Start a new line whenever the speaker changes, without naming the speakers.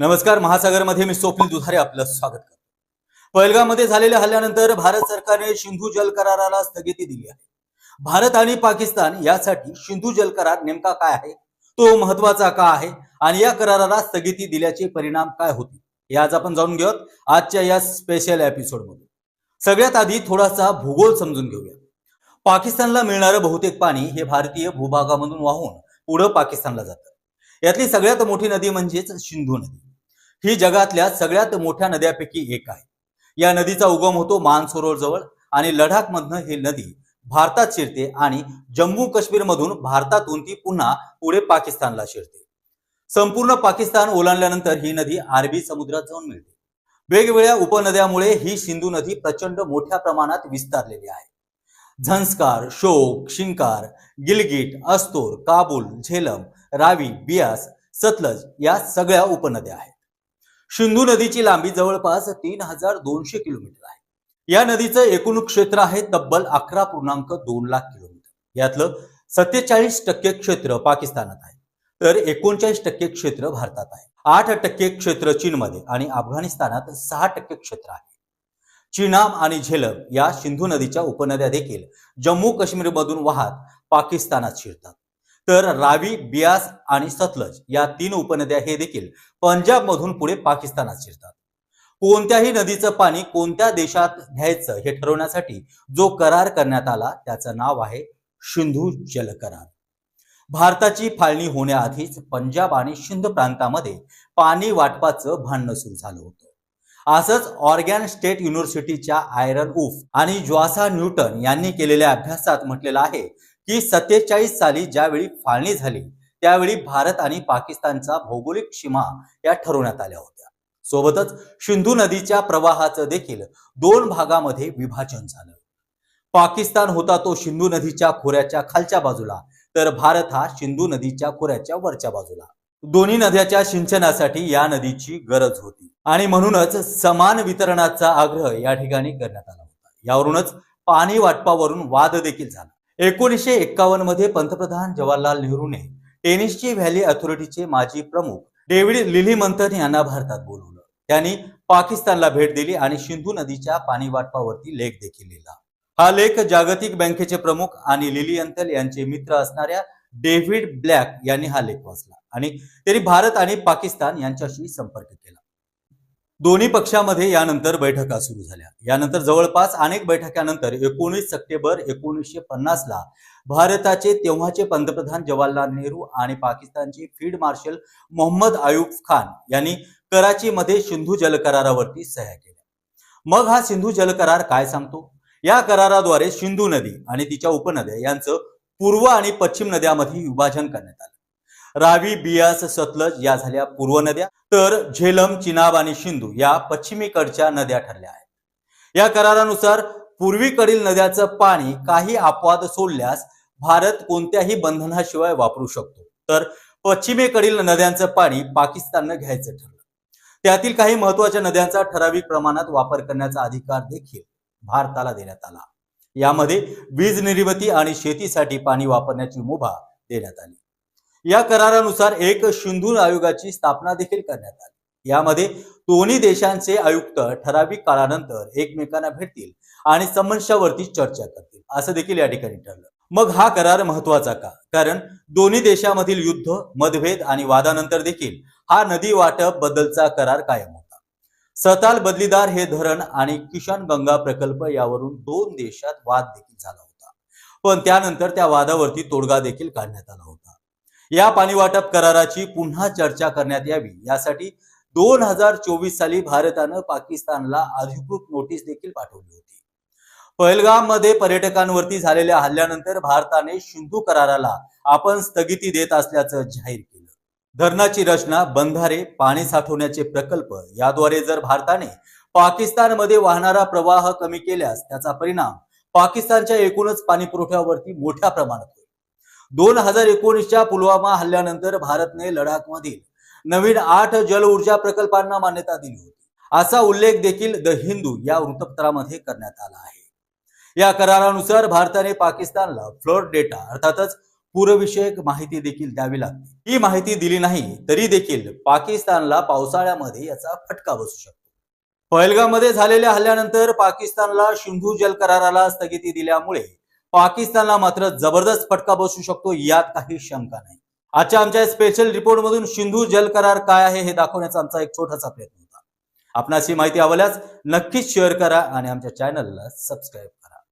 नमस्कार महासागरमध्ये मी स्वप्नील दुधारे आपलं स्वागत करतो. पहलगामध्ये झालेल्या हल्ल्यानंतर भारत सरकारने सिंधू जल कराराला स्थगिती दिली आहे. भारत आणि पाकिस्तान यासाठी सिंधू जल करार नेमका काय आहे? तो महत्त्वाचा का आहे? आणि या कराराला स्थगिती दिल्याचे परिणाम काय होते हे आज आपण जाणून घेऊयात आजच्या या स्पेशल एपिसोडमध्ये सगळ्यात आधी थोडासा भूगोल समजून घेऊया. पाकिस्तानला मिळणारं बहुतेक पाणी हे भारतीय भूभागामधून वाहून पुढं पाकिस्तानला जातं. यातली सगळ्यात मोठी नदी म्हणजेच सिंधू नदी. ही जगातल्या सगळ्यात मोठ्या नद्यापैकी एक आहे. या नदीचा उगम होतो मानसरोवर जवळ आणि लडाख मधनं ही नदी भारतात शिरते आणि जम्मू काश्मीर मधून भारतातून ती पुन्हा पुढे पाकिस्तानला शिरते. संपूर्ण पाकिस्तान ओलांडल्यानंतर ही नदी अरबी समुद्रात जाऊन मिळते. वेगवेगळ्या उपनद्यामुळे ही सिंधू नदी प्रचंड मोठ्या प्रमाणात विस्तारलेली आहे. झंस्कार शोक शिंकार गिलगिट अस्तोर काबूल झेलम रावी बियास सतलज या सगळ्या उपनद्या आहेत. सिंधू नदीची लांबी जवळपास तीन हजार दोनशे किलोमीटर आहे. या नदीचं एकूण क्षेत्र आहे तब्बल अकरा पूर्णांक दोन लाख किलोमीटर. यातलं सत्तेचाळीस टक्के क्षेत्र पाकिस्तानात आहे. तर एकोणचाळीस टक्के क्षेत्र भारतात आहे. आठ टक्के क्षेत्र चीनमध्ये आणि अफगाणिस्तानात सहा टक्के क्षेत्र आहे. चिनाम आणि झेलम या सिंधू नदीच्या उपनद्या देखील जम्मू काश्मीर मधून वाहत पाकिस्तानात शिरतात. तर रावी बियास आणि सतलज या तीन उपनद्या हे देखील पंजाब मधून पुढे पाकिस्तानात शिरतात. कोणत्याही नदीचं पाणी कोणत्या देशात घ्यायचं हे ठरवण्यासाठी जो करार करण्यात आला त्याचं नाव आहे सिंधू जल करार भारताची फाळणी होण्याआधीच पंजाब आणि सिंध प्रांतामध्ये पाणी वाटपाचं भांडणं सुरू झालं होतं. असंच ऑर्गॅन स्टेट युनिव्हर्सिटीच्या आयरन उफ आणि ज्वासा न्यूटन यांनी केलेल्या अभ्यासात म्हटलेलं आहे की सत्तेचाळीस साली ज्यावेळी फाळणी झाली त्यावेळी भारत आणि पाकिस्तानचा भौगोलिक सीमा या ठरवण्यात आल्या होत्या. सोबतच सिंधू नदीच्या प्रवाहाचं देखील दोन भागामध्ये विभाजन झालं. पाकिस्तान होता तो सिंधू नदीच्या खोऱ्याच्या खालच्या बाजूला तर भारत हा सिंधू नदीच्या खोऱ्याच्या वरच्या बाजूला. दोन्ही नद्याच्या सिंचनासाठी या नदीची गरज होती. आणि म्हणूनच समान वितरणाचा आग्रह या ठिकाणी करण्यात आला होता. यावरूनच पाणी वाटपावरून वाद देखील झाला. एकोणीसशे एक्कावन्नमध्ये पंतप्रधान जवाहरलाल नेहरूने टेनिसची व्हॅली अथॉरिटीचे माजी प्रमुख डेव्हिड लिलीमंथन यांना भारतात बोलवलं. त्यांनी पाकिस्तानला भेट दिली आणि सिंधू नदीच्या पाणी वाटपावरती लेख देखील लिहिला. हा लेख जागतिक बँकेचे प्रमुख आणि लिलियंतल यांचे मित्र असणाऱ्या डेव्हिड ब्लॅक यांनी हा लेख वाचला आणि त्यांनी भारत आणि पाकिस्तान यांच्याशी संपर्क केला. दोन्ही पक्षामध्ये यानंतर बैठका सुरू झाल्या. यानंतर जवळपास अनेक बैठकानंतर एकोणीस सप्टेंबर एकोणीसशे पन्नास ला भारताचे तेव्हाचे पंतप्रधान जवाहरलाल नेहरू आणि पाकिस्तानचे फील्ड मार्शल मोहम्मद आयुब खान यांनी कराचीमध्ये सिंधू जल करारावरती सह्या केल्या. मग हा सिंधू जल करार काय सांगतो? या कराराद्वारे सिंधू नदी आणि तिच्या उपनद्या यांचं पूर्व आणि पश्चिम नद्यामध्ये विभाजन करण्यात आलं. रावी बियास सतलज या झाल्या पूर्व नद्या. तर झेलम चिनाब आणि सिंधू या पश्चिमेकडच्या नद्या ठरल्या आहेत. या करारानुसार पूर्वीकडील नद्याचं पाणी काही अपवाद सोडल्यास भारत कोणत्याही बंधनाशिवाय वापरू शकतो. तर पश्चिमेकडील नद्यांचं पाणी पाकिस्ताननं घ्यायचं ठरलं. त्यातील काही महत्त्वाच्या नद्यांचा ठराविक प्रमाणात वापर करण्याचा अधिकार देखील भारताला देण्यात आला. यामध्ये वीज निर्मिती आणि शेतीसाठी पाणी वापरण्याची मुभा देण्यात आली. या करारानुसार एक शिंदूर आयोगाची स्थापना देखील करण्यात आली. यामध्ये दोन्ही देशांचे आयुक्त ठराविक काळानंतर एकमेकांना भेटतील आणि समस्यावरती चर्चा करतील. असं देखील या ठिकाणी ठरलं. मग हा करार महत्त्वाचा का? कारण दोन्ही देशामधील युद्ध मतभेद आणि वादानंतर देखील हा नदी वाटप बद्दलचा करार कायम होता. सताल बदलीदार हे धरण आणि किशन गंगा प्रकल्प यावरून दोन देशात वाद देखील झाला होता. पण त्यानंतर त्या वादावरती तोडगा देखील काढण्यात आला होता. या पाणी वाटप कराराची पुन्हा चर्चा करण्यात यावी. यासाठी दोन हजार चोवीस साली भारतानं पाकिस्तानला अधिकृत नोटीस देखील पाठवली होती. पहलगाममध्ये पर्यटकांवरती झालेल्या हल्ल्यानंतर भारताने सिंधू कराराला आपण स्थगिती देत असल्याचं जाहीर केलं. धरणाची रचना बंधारे पाणी साठवण्याचे प्रकल्प याद्वारे जर भारताने पाकिस्तानमध्ये वाहणारा प्रवाह कमी केल्यास त्याचा परिणाम पाकिस्तानच्या एकूणच पाणी पुरवठ्यावरती मोठ्या प्रमाणात दोन हजार एकोणीसच्या पुलवामा हल्ल्यानंतर भारतने लडाखमधील नवीन आठ जल ऊर्जा प्रकल्पांना मान्यता दिली होती. असा उल्लेख देखील द हिंदू या वृत्तपत्रामध्ये करण्यात आला आहे. या करारानुसार भारताने पाकिस्तानला फ्लोर डेटा अर्थातच पूरविषयक माहिती देखील द्यावी लागते. ही माहिती दिली नाही तरी देखील पाकिस्तानला पावसाळ्यामध्ये याचा फटका बसू शकतो. पहलगामध्ये झालेल्या हल्ल्यानंतर पाकिस्तानला सिंधू जल कराराला स्थगिती दिल्यामुळे पाकिस्तानला मात्र जबरदस्त फटका बसू शकतो यात काही शंका नाही. आजच्या आमच्या स्पेशल रिपोर्ट मधून सिंधू जल करार काय आहे हे दाखवण्याचा आमचा एक छोटासा प्रयत्न होता. आपणास ही माहिती आवडल्यास नक्कीच शेअर करा आणि आमच्या चॅनलला सबस्क्राईब